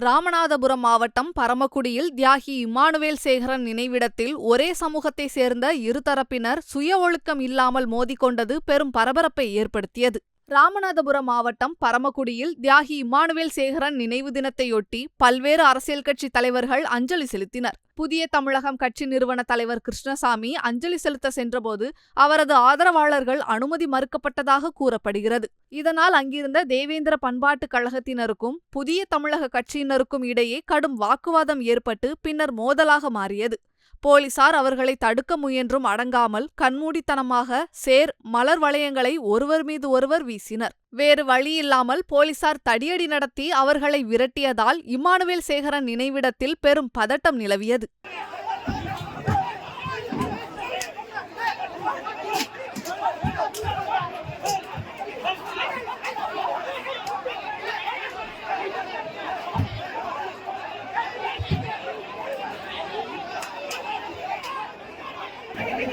ராமநாதபுரம் மாவட்டம் பரமக்குடியில் தியாகி இம்மானுவேல் சேகரன் நினைவிடத்தில் ஒரே சமூகத்தை சேர்ந்த இருதரப்பினர் சுய ஒழுக்கம் இல்லாமல் மோதிக்கொண்டது பெரும் பரபரப்பை ஏற்படுத்தியது. ராமநாதபுரம் மாவட்டம் பரமக்குடியில் தியாகி இம்மானுவேல் சேகரன் நினைவு தினத்தையொட்டி பல்வேறு அரசியல் கட்சி தலைவர்கள் அஞ்சலி செலுத்தினர். புதிய தமிழகம் கட்சி நிறுவன தலைவர் கிருஷ்ணசாமி அஞ்சலி செலுத்த சென்றபோது அவரது ஆதரவாளர்கள் அனுமதி மறுக்கப்பட்டதாக கூறப்படுகிறது. இதனால் அங்கிருந்த தேவேந்திர பண்பாட்டுக் கழகத்தினருக்கும் புதிய தமிழக கட்சியினருக்கும் இடையே கடும் வாக்குவாதம் ஏற்பட்டு பின்னர் மோதலாக மாறியது. போலீசார் அவர்களை தடுக்க முயன்றும் அடங்காமல் கண்மூடித்தனமாக சேர் மலர் வளையங்களை ஒருவர் மீது ஒருவர் வீசினர். வேறு வழியில்லாமல் போலீசார் தடியடி நடத்தி அவர்களை விரட்டியதால் இம்மானுவேல் சேகரன் நினைவிடத்தில் பெரும் பதட்டம் நிலவியது.